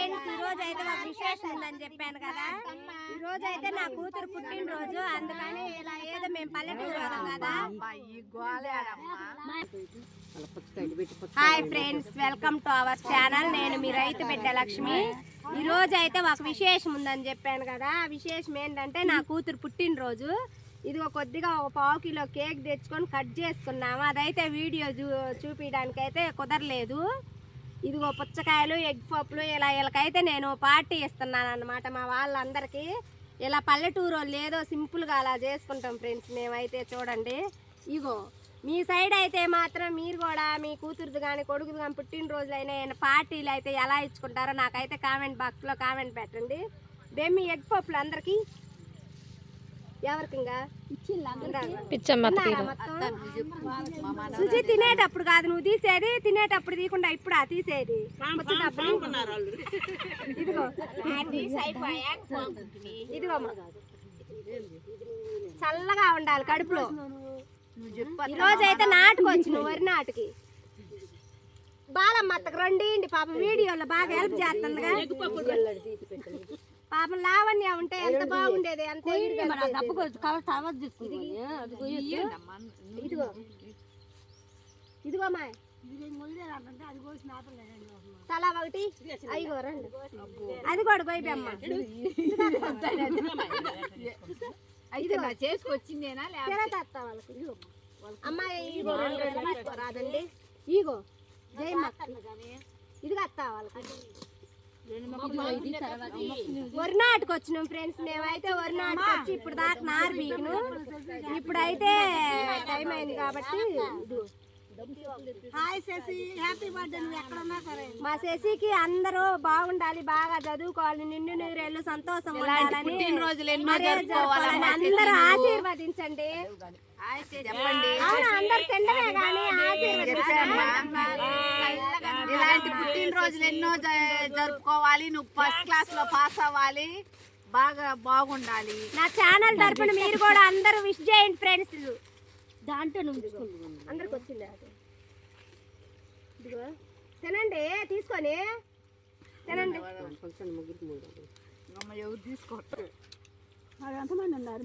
Friends ఈ రోజు అయితే ఒక విశేషం ఉందని చెప్పాను కదా. ఈ రోజు అయితే నా కూతురు పుట్టినరోజు. అందుకని ఇలా ఏదో మేము పల్లెటూరు కదా. Hi friends welcome to our channel నేను మీ రైతు బిడ్డ లక్ష్మి. ఈ రోజు అయితే ఒక విశేషం ఉందని చెప్పాను కదా. ఆ విశేషం ఏంటంటే నా కూతురు పుట్టినరోజు. ఇది ఒక కొద్దిగా ఒక పావు కిలో కేక్ తెచ్చుకొని కట్ చేసుకున్నాము. అదైతే వీడియో చూ చూపించడానికి అయితే కుదరలేదు. ఇదిగో పుచ్చకాయలు ఎగ్ పప్పులు ఇలా వీళ్ళకైతే నేను పార్టీ ఇస్తున్నాను అనమాట మా వాళ్ళందరికీ. ఇలా పల్లెటూరు వాళ్ళు ఏదో సింపుల్గా అలా చేసుకుంటాం ఫ్రెండ్స్ మేమైతే చూడండి. ఇగో మీ సైడ్ అయితే మాత్రం మీరు కూడా మీ కూతురుది కానీ కొడుకుది కానీ పుట్టినరోజులైనా ఏమైనా పార్టీలు అయితే ఎలా ఇచ్చుకుంటారో నాకైతే కామెంట్ బాక్స్లో కామెంట్ పెట్టండి. బెమ్మి ఎగ్ పప్పులు అందరికీ సుజి తినేటప్పుడు కాదు నువ్వు తీసేది తినేటప్పుడు తీయకుండా ఇప్పుడు ఆ తీసేది ఇదిగో. ఇదిగో అమ్మ. చల్లగా ఉండాలి కడుపులో. ఈ రోజు అయితే నాటుకొచ్చు నువ్వు వరి నాటుకి. బాలమ్మ అత్తకు రెండిండి పాపం వీడియోలో బాగా హెల్ప్ చేస్తుందిగా. పాపం లావణ్య ఉంటే ఎంత బాగుండేది. ఇదిగో. ఇదిగో. మా తలా ఒకటి. అయ్యో రండి. అది కూడా చేసుకొచ్చిందేనా అమ్మాయి రాదండి. ఇగో జయమ్మ. ఇదిగో అత్త వాళ్ళకి. వరి నాటుకు వచ్చినాం ఫ్రెండ్స్ మేమైతే వరి నాటుకు వచ్చి ఇప్పుడు దాకా నారు బీగను. ఇప్పుడైతే టైం అయింది కాబట్టి. హాయ్ శశి హ్యాపీ బర్త్డే నువ్వు ఎక్కడున్నా సరే. మా శశికి అందరూ బాగుండాలి బాగా చదువుకోవాలి నిండు నూరేళ్ళు సంతోషం ఉండాలని అందరూ ఆశీర్వదించండి. చెప్పండి అవును అందరు తిండమే కానీ ఆశీర్వదించండి. పుట్టినరోజులు ఎన్నో జరుపుకోవాలి. నువ్వు ఫస్ట్ క్లాస్లో పాస్ అవ్వాలి. బాగా బాగుండాలి. నా ఛానల్ తరపున మీరు కూడా అందరూ విష్ చేయండి ఫ్రెండ్స్ దాంట్లో అందరికి వచ్చింది? ఇదిగో. తినండి తీసుకొని. తినండి. అమ్మ ఎవరు తీసుకోవట్లేదు ఎంతమంది ఉన్నారు?